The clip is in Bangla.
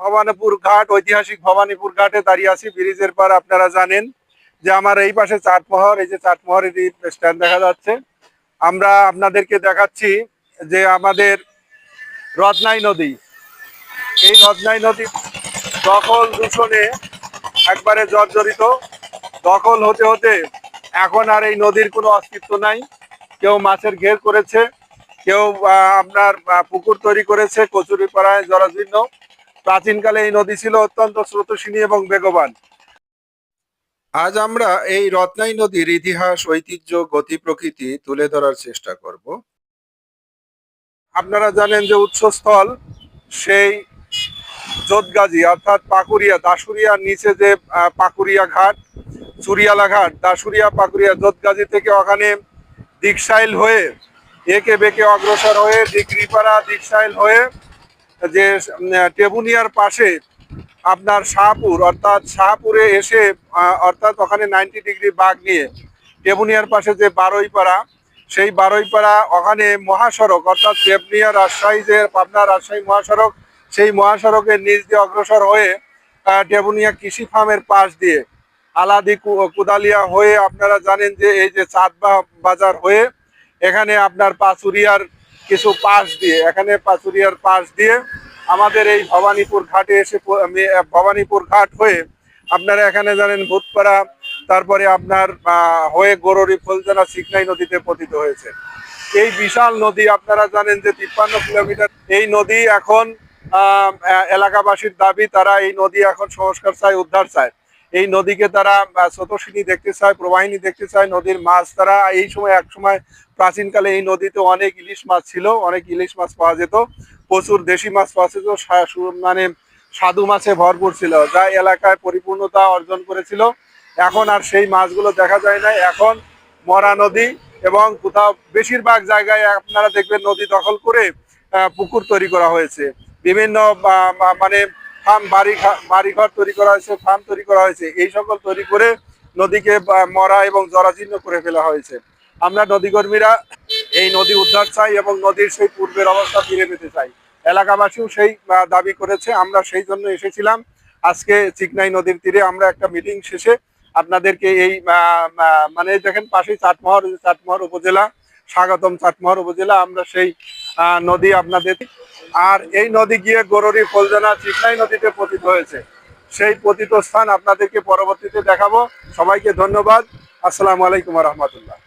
ভবানীপুর ঘাট, ঐতিহাসিক ভবানীপুর ঘাটে দাঁড়িয়ে আছি। ব্রিজের পর আপনারা জানেন যে আমার এই পাশে চাটমহর এই যে চাটমোহরের স্ট্যান্ড দেখা যাচ্ছে। আমরা আপনাদেরকে দেখাচ্ছি যে আমাদের রত্নাই নদী। এই রত্নাই নদী দখল দূষণে একবারে জর্জরিত। দখল হতে হতে এখন আর এই নদীর কোনো অস্তিত্ব নাই। কেউ মাছের ঘের করেছে, কেউ আপনার পুকুর তৈরি করেছে, কচুরিপাড়ায় জরাজীর্ণ। প্রাচীনকালে এই নদী ছিল অত্যন্ত স্রোতস্বিনী এবং বেগবান। আজ আমরা এই রত্নাই নদীর ইতিহাস, ঐতিহ্য, গতি, প্রকৃতি তুলে ধরার চেষ্টা করব। আপনারা জানেন যে উৎসস্থল সেই যোধগাজী অর্থাৎ পাকুরিয়া দাসুরিয়ার নিচে যে পাকুরিয়া ঘাট, চুরিয়ালা ঘাট দাসুরিয়া পাকুরিয়া যোধগাজী থেকে ওখানে দিকসাইল হয়ে, একে বেঁকে অগ্রসর হয়ে দিকরিপাড়া দিকসাইল হয়ে যে টেবুনিয়ার পাশে আপনার শাহপুর, অর্থাৎ শাহপুরে এসে অর্থাৎ ওখানে নাইনটি ডিগ্রি বাঘ নিয়ে টেবুনিয়ার পাশে যে বারোইপাড়া সেই বারোইপাড়া ওখানে মহাসড়ক, অর্থাৎ টেবনিয়া রাজশাহী যে পাবনা রাজশাহী মহাসড়ক, সেই মহাসড়কের নিচ দিয়ে অগ্রসর হয়ে টেবুনিয়া কৃষি ফার্মের পাশ দিয়ে আলাদি কুদালিয়া হয়ে আপনারা জানেন যে এই যে চাঁদবা বাজার হয়ে, এখানে আপনার পাচুরিয়ার কিছু পাশ দিয়ে, এখানে পাচুরিয়ার পাশ দিয়ে আমাদের এই ভবানীপুর ঘাটে এসে ভবানীপুর ঘাট হয়ে আপনারা এখানে জানেন ভূতপাড়া, তারপরে আপনার হয়ে গরুরি ফুলজানা সিকনাই নদীতে পতিত হয়েছে। এই বিশাল নদী আপনারা জানেন যে তিপ্পান্ন কিলোমিটার, এই নদী এখন এলাকাবাসীর দাবি, তারা এই নদী এখন সংস্কার চায়, উদ্ধার চায়। এই নদীকে তারা আহ, স্রোতস্বিনী দেখতে চায় প্রবাহিনী দেখতে চায় নদীর মাছ তারা এই সময় এক সময় প্রাচীনকালে এই নদীতে অনেক ইলিশ মাছ ছিল অনেক ইলিশ মাছ পাওয়া যেত প্রচুর দেশি মাছ পাওয়া যেত মানে সাধু মাছে ভরপুর ছিল যা এলাকায় পরিপূর্ণতা অর্জন করেছিল। এখন আর সেই মাছগুলো দেখা যায় না এখন মরা নদী এবং কোথাও বেশিরভাগ জায়গায় আপনারা দেখবেন নদী দখল করে পুকুর তৈরি করা হয়েছে। বিভিন্ন মানে ফার্ম, বাড়ি বাড়িঘর তৈরি করা হয়েছে, ফার্ম তৈরি করা হয়েছে। এই সকল তৈরি করে নদীকে মরা এবং জরাজীর্ণ করে ফেলা হয়েছে। আমরা নদীকর্মীরা এই নদী উদ্ধার চাই এবং নদীর সেই পূর্বের অবস্থা ফিরে পেতে চাই। এলাকাবাসীও সেই দাবি করেছে। আমরা সেই জন্য এসেছিলাম। আজকে চিকনাই নদীর তীরে আমরা একটা মিটিং শেষে আপনাদেরকে এই মানে দেখেন পাশেই চাটমহর চাটমহর উপজেলা। স্বাগতম চাটমোহর উপজেলা, আমরা সেই নদী আপনাদের আর এই নদী গিয়ে গরুরি ফলজানা চিকনাই নদীতে পতিত হয়েছে। সেই পতিত স্থান আপনাদেরকে পরবর্তীতে দেখাবো। সবাইকে ধন্যবাদ। আসসালামু আলাইকুম রহমতুল্লাহ।